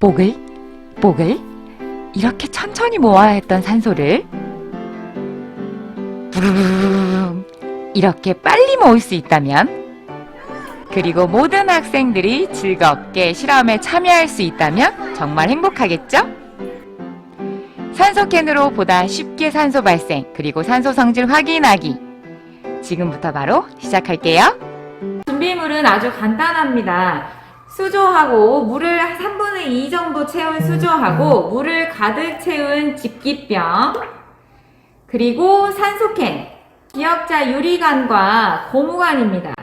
뽀글 뽀글 이렇게 천천히 모아야 했던 산소를 부르르르 이렇게 빨리 모을 수 있다면 그리고 모든 학생들이 즐겁게 실험에 참여할 수 있다면 정말 행복하겠죠? 산소캔으로 보다 쉽게 산소 발생 그리고 산소 성질 확인하기 지금부터 바로 시작할게요. 준비물은 아주 간단합니다. 수조하고 물을 3분 의 2 정도 채운 수조하고 물을 가득 채운 집기병 그리고 산소캔 기역자 유리관과 고무관입니다.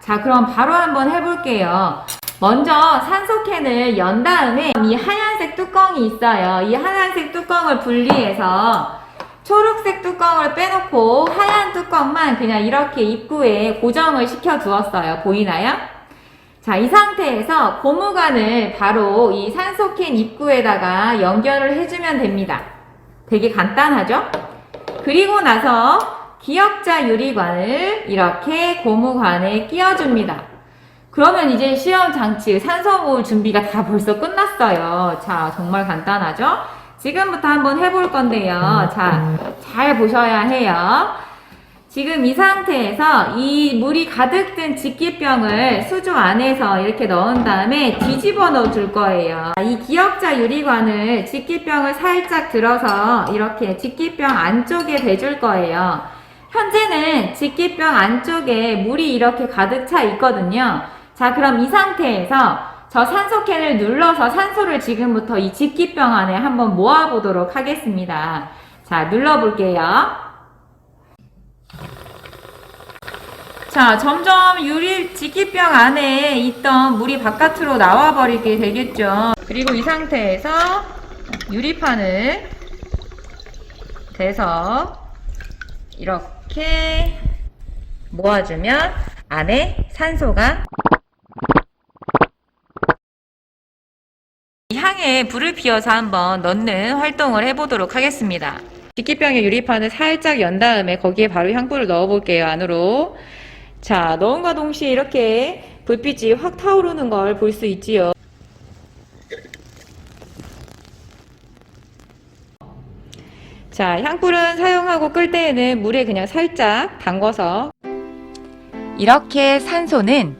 자 그럼 바로 한번 해볼게요. 먼저 산소캔을 연 다음에 이 하얀색 뚜껑이 있어요. 이 하얀색 뚜껑을 분리해서 초록색 뚜껑을 빼놓고 하얀 뚜껑만 그냥 이렇게 입구에 고정을 시켜 두었어요. 보이나요? 자, 이 상태에서 고무관을 바로 이 산소캔 입구에다가 연결을 해주면 됩니다. 되게 간단하죠? 그리고 나서 기역자 유리관을 이렇게 고무관에 끼워줍니다. 그러면 이제 시험 장치 산소 모을 준비가 다 벌써 끝났어요. 자, 정말 간단하죠? 지금부터 한번 해볼 건데요. 자, 잘 보셔야 해요. 지금 이 상태에서 이 물이 가득 든 직기병을 수조 안에서 이렇게 넣은 다음에 뒤집어 넣어 줄 거예요. 이 기역자 유리관을 직기병을 살짝 들어서 이렇게 직기병 안쪽에 대줄 거예요. 현재는 직기병 안쪽에 물이 이렇게 가득 차 있거든요. 자, 그럼 이 상태에서 저 산소캔을 눌러서 산소를 지금부터 이 직기병 안에 한번 모아보도록 하겠습니다. 자, 눌러볼게요. 자, 점점 유리 직기병 안에 있던 물이 바깥으로 나와버리게 되겠죠. 그리고 이 상태에서 유리판을 대서 이렇게 모아주면 안에 산소가 이 향에 불을 피워서 한번 넣는 활동을 해보도록 하겠습니다. 직기병의 유리판을 살짝 연 다음에 거기에 바로 향불을 넣어볼게요, 안으로. 자, 넣은과 동시에 이렇게 불빛이 확 타오르는 걸 볼 수 있지요. 자, 향불은 사용하고 끌 때에는 물에 그냥 살짝 담궈서 이렇게 산소는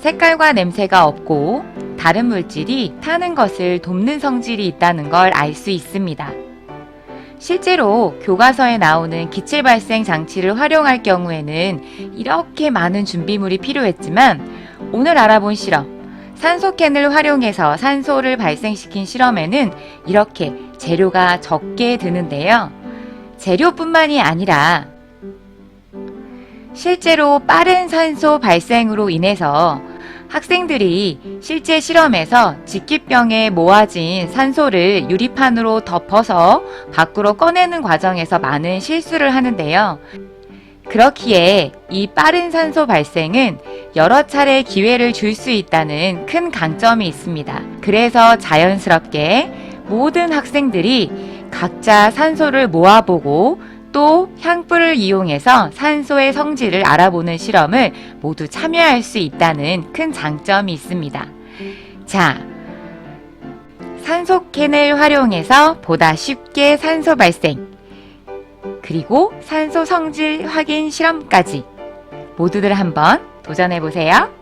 색깔과 냄새가 없고 다른 물질이 타는 것을 돕는 성질이 있다는 걸 알 수 있습니다. 실제로 교과서에 나오는 기체 발생 장치를 활용할 경우에는 이렇게 많은 준비물이 필요했지만 오늘 알아본 실험, 산소캔을 활용해서 산소를 발생시킨 실험에는 이렇게 재료가 적게 드는데요. 재료뿐만이 아니라 실제로 빠른 산소 발생으로 인해서 학생들이 실제 실험에서 직기병에 모아진 산소를 유리판으로 덮어서 밖으로 꺼내는 과정에서 많은 실수를 하는데요. 그렇기에 이 빠른 산소 발생은 여러 차례 기회를 줄 수 있다는 큰 강점이 있습니다. 그래서 자연스럽게 모든 학생들이 각자 산소를 모아보고 또 향불을 이용해서 산소의 성질을 알아보는 실험을 모두 참여할 수 있다는 큰 장점이 있습니다. 자, 산소캔을 활용해서 보다 쉽게 산소 발생, 그리고 산소 성질 확인 실험까지 모두들 한번 도전해 보세요.